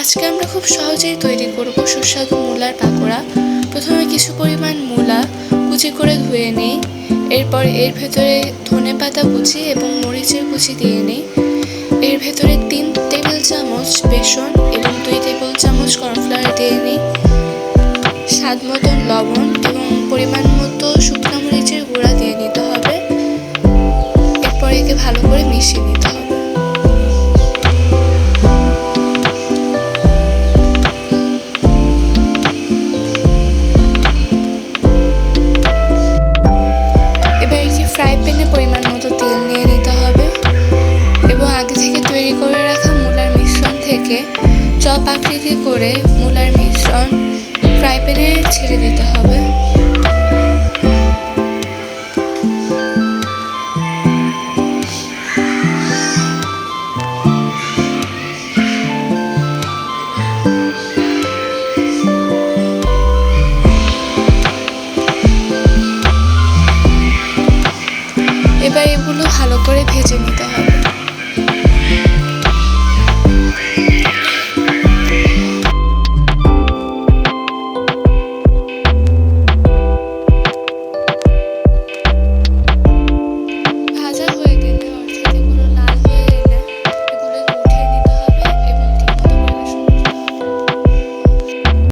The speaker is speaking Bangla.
আজকে আমরা খুব সহজেই তৈরি করব সুস্বাদু মূলার পাকোড়া। প্রথমে কিছু পরিমাণ মূলা কুচি করে ধুয়ে নিই। এরপর এর ভেতরে ধনে পাতা কুচি এবং মরিচের কুচি দিয়ে নিই। এর ভেতরে তিন টেবিল চামচ বেসন এবং দুই টেবিল চামচ কর্নফ্লাওয়ার দিয়ে নিই। স্বাদ মতন লবণ থেকে চপ আকৃতি করে মূলার মিশ্রণ ফ্রাই প্যানে ছেড়ে দিতে হবে। এবার এগুলো ভালো করে ভেজে নিতে হবে।